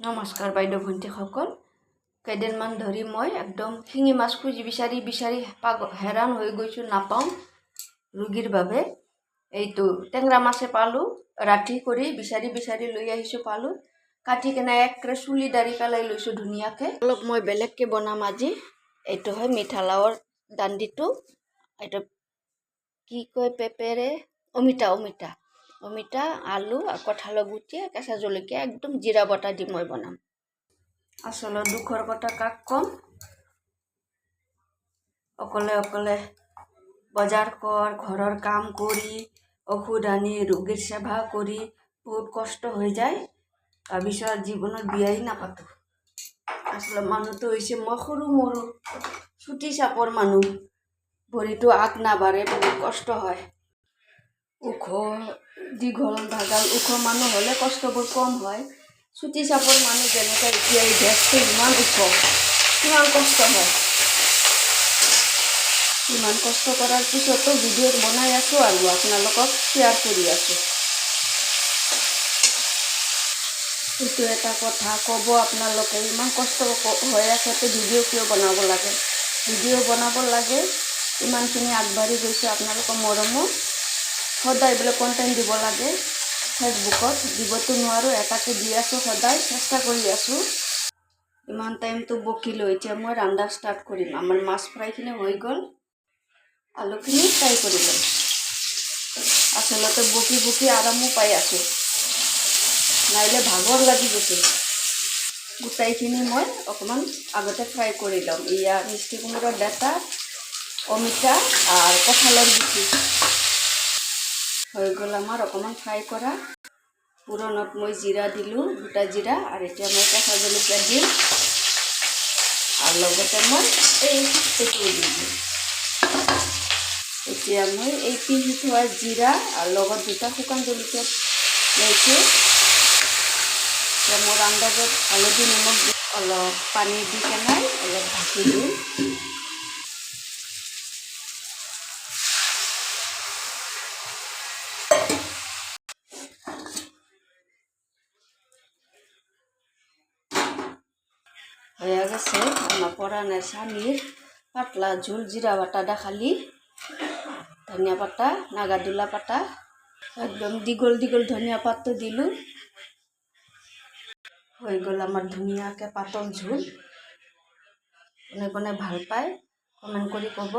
নমস্কাৰ বাইদেউ ভণ্টিসকল। কেইদিনমান ধৰি মই একদম শিঙি মাছ খুজি বিচাৰি বিচাৰি পাগ হেৰাণ হৈ গৈছোঁ, নাপাওঁ ৰোগীৰ বাবে। এইটো টেঙৰা মাছে পালোঁ, ৰাতি কৰি বিচাৰি বিচাৰি লৈ আহিছোঁ পালোঁ। কাটি কেনে একৰে চুলি দাড়ি পেলাই লৈছোঁ ধুনীয়াকৈ। অলপ মই বেলেগকৈ বনাম আজি। এইটো হয় মিঠা লাওৰ দাণ্ডিটো। এইটো কি কয় পেপেৰে? অমিতা অমিতা। অমিতা আলু কঁঠালৰ গুটি কেঁচা জলকীয়া একদম জিৰা বটা দি মই বনাম। আচলত দুখৰ কথা কাক ক'ম? অকলে অকলে বজাৰ কৰ, ঘৰৰ কাম কৰি, ঔষধ আনি, ৰোগীৰ সেৱা কৰি বহুত কষ্ট হৈ যায়। তাৰপিছত জীৱনত বিয়াই নাপাতোঁ। আচলতে মানুহটো হৈছে মই সৰু মৰু। চুটি চাপৰ মানুহ। ভৰিটো আগ নাবাঢ়ে, বহুত কষ্ট হয়। ওখ দীঘল ভাগাল ওখ মানুহ হ'লে কষ্টবোৰ কম হয়। চুটি চাপৰ মানুহ যেনেকৈ এতিয়া এই ডেস্কটো ইমান ওখ কিমান কষ্ট হয়। ইমান কষ্ট কৰাৰ পিছতো ভিডিঅ'ত বনাই আছোঁ আৰু আপোনালোকক শ্বেয়াৰ কৰি আছোঁ। এইটো এটা কথা, ক'ব আপোনালোকে ইমান কষ্ট হৈ আছে তো ভিডিঅ' কিয় বনাব লাগে? ভিডিঅ' বনাব লাগে, ইমানখিনি আগবাঢ়ি গৈছোঁ, আপোনালোকৰ মৰমত সদায় বোলে কণ্টেণ্ট দিব লাগে। ফেচবুকত দিবতো নোৱাৰোঁ, এটাকে দি আছোঁ সদায় চেষ্টা কৰি আছোঁ। ইমান টাইমটো বকিলোঁ, এতিয়া মই ৰন্ধা ষ্টাৰ্ট কৰিম। আমাৰ মাছ ফ্ৰাইখিনি হৈ গ'ল। আলুখিনি ফ্ৰাই কৰি ল'ম। আচলতে বকি বকি আৰামো পাই আছোঁ। নাইলে ভাগৰ লাগি গৈছিল। গোটাইখিনি মই অকণমান আগতে ফ্ৰাই কৰি ল'ম। এয়া মিষ্টি কুমড়াৰ ডাটা অমিতা, আৰু কঁঠালৰ গুটি। হৈ গ'ল আমাৰ অকণমান ফ্ৰাই কৰা। পুৰণত মই জিৰা দিলোঁ, গোটা জিৰা, আৰু এতিয়া মই কেঁচা জলকীয়া দিম। আৰু লগতে মই এই এতিয়া মই এই পিহি থোৱা জিৰা আৰু লগত দুটা শুকান জলকীয়া লৈছোঁ। এতিয়া মোৰ আন্দাজত হালধি, নিমখ অলপ পানী দি কেনে অলপ ঢাকি দিম। হয়ে গেছে। আমার পরানের স্বামীর। পাতলা ঝুল, জিরা বাটাটা খালি। ধনিয়া পাতা, নাগাদুলা পাতা। একদম দীঘল দীঘল ধনিয়া পাতটো দিলোঁ। হৈ গ'ল আমাৰ ধুনীয়াকৈ পাতল ঝোল। কোনে কোনে ভালো পায়। কমেন্ট কৰি ক'ব।